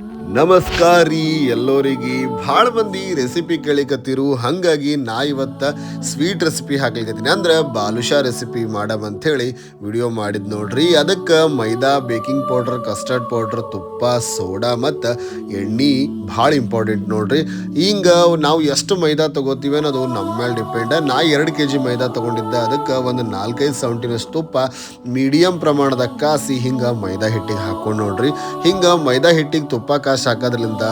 ನಮಸ್ಕಾರ ರೀ ಎಲ್ಲರಿಗೆ. ಭಾಳ ಮಂದಿ ರೆಸಿಪಿ ಕೇಳಿಕತ್ತಿರು. ಹಂಗಾಗಿ ನಾ ಇವತ್ತ ಸ್ವೀಟ್ ರೆಸಿಪಿ ಹಾಕ್ಲಿಕತ್ತೀನಿ. ಅಂದ್ರೆ ಬಾಲುಷಾ ರೆಸಿಪಿ ಮಾಡಮ್ ಹೇಳಿ ವಿಡಿಯೋ ಮಾಡಿದ್ ನೋಡ್ರಿ. ಅದಕ್ಕೆ maida baking powder custard powder ತುಪ್ಪ ಸೋಡಾ ಮತ್ತು ಎಣ್ಣೆ ಭಾಳ ಇಂಪಾರ್ಟೆಂಟ್ ನೋಡ್ರಿ. ಹಿಂಗೆ ನಾವು ಎಷ್ಟು ಮೈದಾ ತಗೋತೀವಿ ಅನ್ನೋದು ನಮ್ಮ ಮೇಲೆ ಡಿಪೆಂಡ್ ನಾ ಎರಡು ಕೆ ಜಿ ಮೈದಾ ತೊಗೊಂಡಿದ್ದೆ. ಅದಕ್ಕೆ ಒಂದು ನಾಲ್ಕೈದು ಸೌಂಟಿನಷ್ಟು ತುಪ್ಪ ಮೀಡಿಯಂ ಪ್ರಮಾಣದ ಕಾಸಿ ಹಿಂಗೆ ಮೈದಾ ಹಿಟ್ಟಿಗೆ ಹಾಕೊಂಡು ನೋಡ್ರಿ. ಹಿಂಗೆ ಮೈದಾ ಹಿಟ್ಟಿಗೆ ತುಪ್ಪ ಕಾಸಿ ಹಾಕೋದ್ರಿಂದ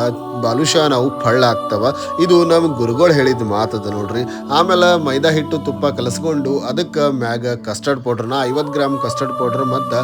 ಬಾಲುಷ ನಾವು ಫಳ್ಳ ಆಗ್ತವ ಇದು ನಮ್ಮ ಗುರುಗಳು ಹೇಳಿದ ಮಾತದ ನೋಡ್ರಿ. ಆಮೇಲೆ ಮೈದಾ ಹಿಟ್ಟು ತುಪ್ಪ ಕಲಸ್ಕೊಂಡು ಅದಕ್ಕೆ ಮ್ಯಾಗ ಕಸ್ಟರ್ಡ್ ಪೌಡ್ರನ್ನ ಐವತ್ತು ಗ್ರಾಮ್ ಕಸ್ಟರ್ಡ್ ಪೌಡ್ರ್ ಮತ್ತು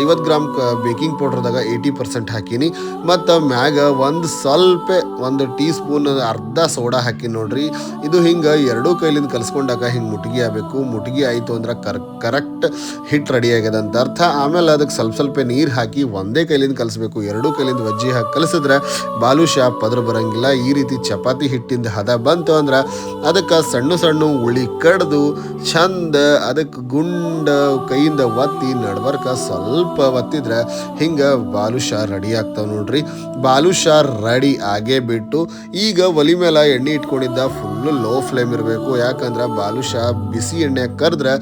ಐವತ್ತು ಗ್ರಾಮ್ ಕ ಬೇಕಿಂಗ್ ಪೌಡ್ರದಾಗ ಏಯ್ಟಿ ಪರ್ಸೆಂಟ್ ಹಾಕೀನಿ. ಮತ್ತು ಮ್ಯಾಗ ಒಂದು ಸ್ವಲ್ಪ ಒಂದು ಟೀ ಸ್ಪೂನ್ ಅರ್ಧ ಸೋಡಾ ಹಾಕಿ ನೋಡ್ರಿ. ಇದು ಹಿಂಗೆ ಎರಡೂ ಕೈಲಿಂದ ಕಲಿಸ್ಕೊಂಡಾಗ ಹಿಂಗೆ ಮುಟ್ಗಿ ಆಗಬೇಕು. ಮುಟ್ಗಿ ಆಯಿತು ಅಂದ್ರೆ ಕರ್ ಕರೆಕ್ಟ್ ಹಿಟ್ ರೆಡಿ ಆಗ್ಯದ ಅಂತ ಅರ್ಥ. ಆಮೇಲೆ ಅದಕ್ಕೆ ಸ್ವಲ್ಪ ಸ್ವಲ್ಪ ನೀರು ಹಾಕಿ ಒಂದೇ ಕೈಲಿಂದ ಕಲಿಸ್ಬೇಕು. ಎರಡೂ ಕೈಲಿಂದ ವಜ್ಜಿ ಹಾಕಿ ಕಲಿಸಿದ್ರೆ ಬಾಲುಷಾ ಪದ್ರ ಬರಂಗಿಲ್ಲ. ಈ ರೀತಿ ಚಪಾತಿ ಹಿಟ್ಟಿಂದ ಹದ ಬಂತು ಅಂದ್ರೆ ಅದಕ್ಕೆ ಸಣ್ಣ ಸಣ್ಣ ಉಳಿ ಕಡ್ದು ಚಂದ ಅದಕ್ಕೆ ಗುಂಡ ಕೈಯಿಂದ ಒತ್ತಿ ನಡ್ಬರ್ಕ ಸ್ವಲ್ಪ ಒತ್ತಿದ್ರೆ ಹಿಂಗೆ ಬಾಲುಷ ರೆಡಿ ಆಗ್ತಾವ ನೋಡ್ರಿ. ಬಾಲುಷ ರೆಡಿ ಆಗೇ ಬಿಟ್ಟು ಈಗ ಒಲಿ ಮೇಲೆ ಎಣ್ಣೆ ಇಟ್ಕೊಂಡಿದ್ದ ಫುಲ್ಲು ಲೋ ಫ್ಲೇಮ್ ಇರಬೇಕು. ಯಾಕಂದ್ರೆ ಬಾಲುಷ ಬಿಸಿ ಎಣ್ಣೆ ಕರೆದ್ರೆ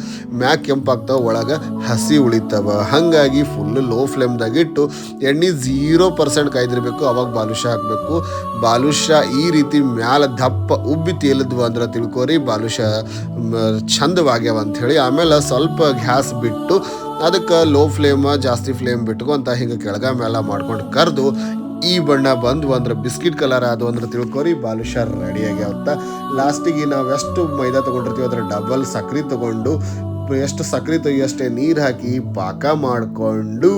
ಮ್ಯಾಕ್ ಕೆಂಪಾಗ್ತಾವ, ಒಳಗೆ ಹಸಿ ಉಳಿತಾವ. ಹಾಗಾಗಿ ಫುಲ್ಲು ಲೋ ಫ್ಲೇಮ್ದಾಗ ಇಟ್ಟು ಎಣ್ಣೆ ಝೀರೋ ಪರ್ಸೆಂಟ್ ಕಾಯ್ದಿರಬೇಕು, ಅವಾಗ ಬಾಲುಷ ಹಾಕಬೇಕು. ಬಾಲುಷ ಈ ರೀತಿ ಮ್ಯಾಲ ದಪ್ಪ ಉಬ್ಬಿ ತೇಲಿದ್ವು ಅಂದ್ರೆ ತಿಳ್ಕೊರಿ, ಬಾಲುಷ ಚಂದವಾಗ್ಯಾವ ಹೇಳಿ ಆಮೇಲೆ ಸ್ವಲ್ಪ ಗ್ಯಾಸ್ ಬಿಟ್ಟು ಅದಕ್ಕೆ ಲೋ ಫ್ಲೇಮ್ ಜಾಸ್ತಿ ಫ್ಲೇಮ್ ಬಿಟ್ಕೊಂತ ಹಿಂಗೆ ಕೆಳಗ ಮೇಲೆ ಮಾಡ್ಕೊಂಡು ಕರೆದು ಈ ಬಣ್ಣ ಬಂದು ಅಂದ್ರೆ ಬಿಸ್ಕಿಟ್ ಕಲರ್ ಅದು ಅಂದ್ರೆ ತಿಳ್ಕೊರಿ, ಬಾಲುಷ ರೆಡಿ ಆಗ್ಯಾವಂತ. ಲಾಸ್ಟಿಗೆ ನಾವು ಎಷ್ಟು ಮೈದಾ ತೊಗೊಂಡಿರ್ತೀವಿ, ಅದ್ರ ಡಬಲ್ ಸಕ್ರೆ ತೊಗೊಂಡು ಎಷ್ಟು ಸಕ್ರೆ ಅಷ್ಟೇ ನೀರು ಹಾಕಿ ಪಾಕ ಮಾಡಿಕೊಂಡು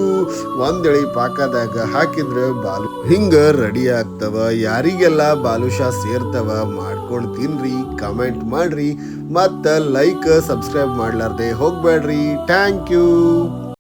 ಒಂದೆಳಿ ಪಾಕದಾಗ ಹಾಕಿದ್ರೆ ಬಾಲು ಹಿಂಗ ರೆಡಿ ಆಗ್ತವ. ಯಾರಿಗೆಲ್ಲ ಬಾಲುಷ ಸೇರ್ತವ ಮಾಡ್ಕೊಂಡು ತಿನ್ರಿ ಕಮೆಂಟ್ ಮಾಡ್ರಿ. ಮತ್ತು ಲೈಕ್ ಸಬ್ಸ್ಕ್ರೈಬ್ ಮಾಡ್ಲಾರ್ದೆ ಹೋಗ್ಬೇಡ್ರಿ ಥ್ಯಾಂಕ್ ಯು